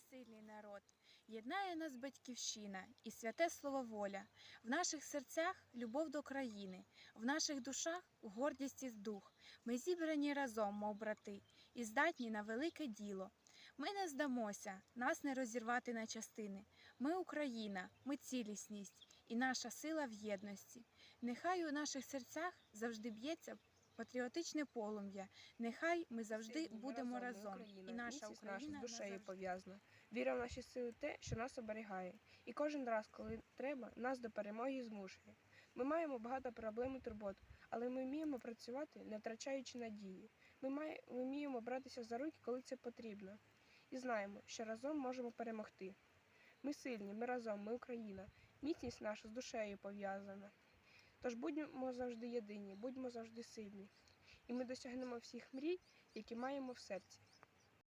сильний народ. Єднає нас батьківщина і святе слово воля. В наших серцях любов до країни, в наших душах гордість і дух. Ми зібрані разом, мов брати, і здатні на велике діло. Ми не здамося, нас не розірвати на частини. Ми Україна, ми цілісність і наша сила в єдності. Нехай у наших серцях завжди б'ється патріотичне полум'я. Нехай ми завжди будемо разом. Україна, І наша Україна з душею пов'язана. Віра в наші сили те, що нас оберігає. І кожен раз, коли треба, нас до перемоги змушує. Ми маємо багато проблем і турбот, але ми вміємо працювати, не втрачаючи надії. Ми, має, ми вміємо братися за руки, коли це потрібно. І знаємо, що разом можемо перемогти. Ми сильні, ми разом, ми Україна. Міцність наша з душею пов'язана. Тож будьмо завжди єдині, будьмо завжди сильні. І ми досягнемо всіх мрій, які маємо в серці.